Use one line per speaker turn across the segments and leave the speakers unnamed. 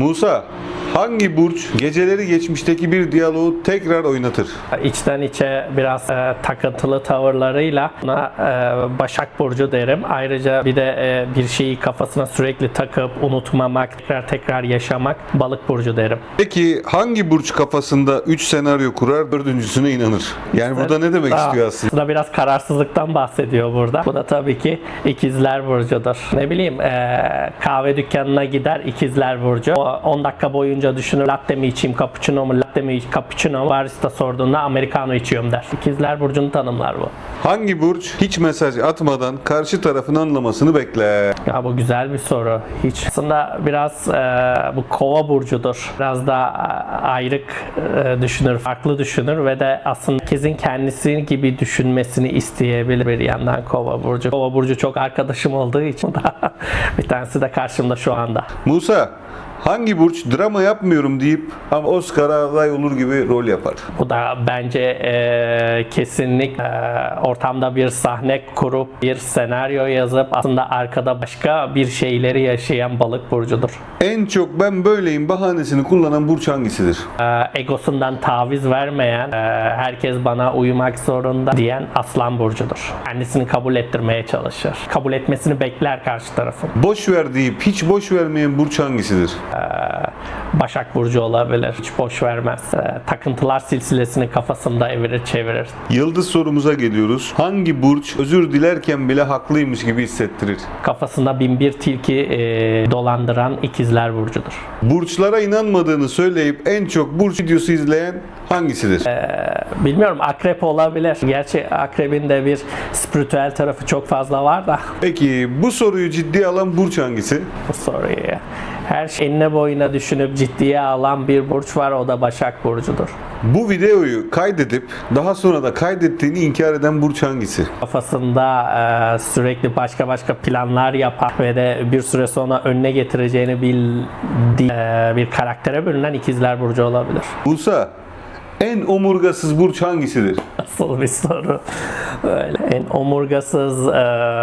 Musa, hangi burç geceleri geçmişteki bir diyaloğu tekrar oynatır?
İçten içe biraz e, takıntılı tavırlarıyla buna e, Başak Burcu derim. Ayrıca bir de e, bir şeyi kafasına sürekli takıp unutmamak, tekrar tekrar yaşamak Balık Burcu derim.
Peki hangi burç kafasında 3 senaryo kurar, dördüncüsüne inanır? Yani burada ne demek
Daha-
istiyor aslında?
Aslında biraz kararsızlıktan bahsediyor burada. Bu da tabii ki ikizler burcudur. Ne bileyim e, kahve dükkanına gider ikizler burcu. O 10 dakika boyunca düşünür latte mi içeyim, cappuccino mu, latte mi, cappuccino mu? Barista sorduğunda americano içiyorum der. İkizler burcunu tanımlar bu.
Hangi burç hiç mesaj atmadan karşı tarafın anlamasını bekler?
Ya bu güzel bir soru. Hiç aslında biraz e, bu kova burcudur. Biraz da e, ayrık e, düşünür, farklı düşünür ve de aslında herkesin kendisi gibi düşünmesini isteyebilir bir yandan kova burcu. Kova burcu çok arkadaşım olduğu için da bir tanesi de karşımda şu anda.
Musa, hangi burç drama yapmıyorum deyip ama Oscar'a aday olur gibi rol yapar?
Bu da bence e, kesinlik e, ortamda bir sahne kurup bir senaryo yazıp aslında arkada başka bir şeyleri yaşayan balık burcudur.
En çok ben böyleyim bahanesini kullanan burç hangisidir?
e, egosundan taviz vermeyen, e, herkes bana uyumak zorunda diyen Aslan Burcu'dur. Kendisini kabul ettirmeye çalışır. Kabul etmesini bekler karşı tarafın.
Boş ver deyip hiç boş vermeyen burç hangisidir?
Başak Burcu olabilir. Hiç boş vermez. E, takıntılar silsilesini kafasında evirir çevirir.
Yıldız sorumuza geliyoruz. Hangi burç özür dilerken bile haklıymış gibi hissettirir?
Kafasında bin bir tilki e, dolandıran ikizler Burcu'dur.
Burçlara inanmadığını söyleyip en çok burç videosu izleyen hangisidir?
Bilmiyorum akrep olabilir. Gerçi akrebin de bir spiritüel tarafı çok fazla var da
Peki bu soruyu ciddiye alan burç hangisi?
bu soruyu. Her şey enine boyuna düşünüp ciddiye alan bir burç var o da Başak Burcu'dur.
Bu videoyu kaydedip daha sonra da kaydettiğini inkar eden burç hangisi?
Kafasında e, sürekli başka başka planlar yapan ve de bir süre sonra önüne getireceğini bildiği e, bir karaktere bürünen ikizler Burcu olabilir.
Musa, en omurgasız burç hangisidir?
Nasıl bir soru? Öyle. En omurgasız e,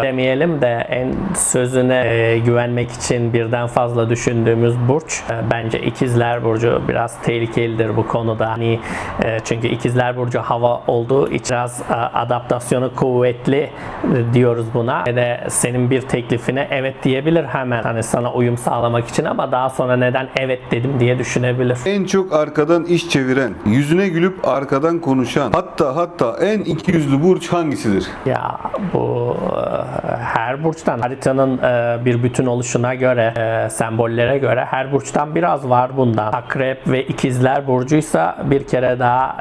demeyelim de en sözüne e, güvenmek için birden fazla düşündüğümüz burç e, bence ikizler burcu biraz tehlikelidir bu konuda. Hani e, çünkü ikizler burcu hava olduğu için biraz e, adaptasyonu kuvvetli e, diyoruz buna. Ve de senin bir teklifine evet diyebilir hemen hani sana uyum sağlamak için ama daha sonra neden evet dedim diye düşünebilir.
En çok arkadan iş çeviren, yüzüne gülüp arkadan konuşan, hatta hatta en ikiyüzlü burç hangisidir?
Ya bu e, her burçtan haritanın e, bir bütün oluşuna göre, e, sembollere göre her burçtan biraz var bundan. Akrep ve ikizler burcuysa bir kere daha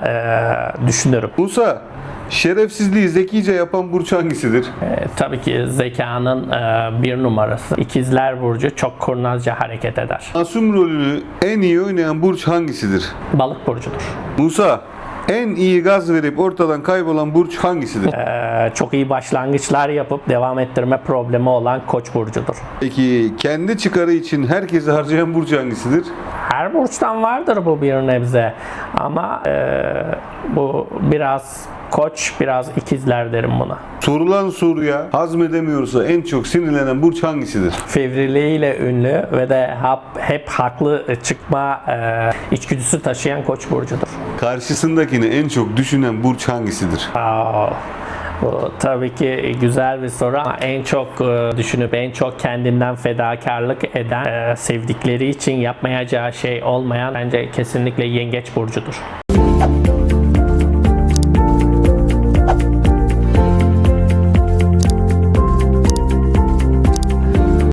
düşünürüm.
Musa, şerefsizliği zekice yapan burç hangisidir?
E, tabii ki zekanın e, bir numarası. İkizler burcu çok kurnazca hareket eder.
Masum rolünü en iyi oynayan burç hangisidir?
Balık burcudur.
Musa, en iyi gaz verip ortadan kaybolan burç hangisidir?
E, çok iyi başlangıçlar yapıp devam ettirme problemi olan koç burcudur.
Peki kendi çıkarı için herkesi harcayan burç hangisidir?
Her burçtan vardır bu bir nebze ama e, bu biraz koç biraz ikizler derim buna.
Sorulan soruya hazmedemiyorsa en çok sinirlenen burç hangisidir?
Fevriliğiyle ünlü ve de hep, hep haklı çıkma e, içgüdüsü taşıyan koç burcudur.
Karşısındakini en çok düşünen burç hangisidir?
Aa, bu tabii ki güzel bir soru ama en çok e, düşünüp en çok kendinden fedakarlık eden e, sevdikleri için yapmayacağı şey olmayan bence kesinlikle yengeç burcudur.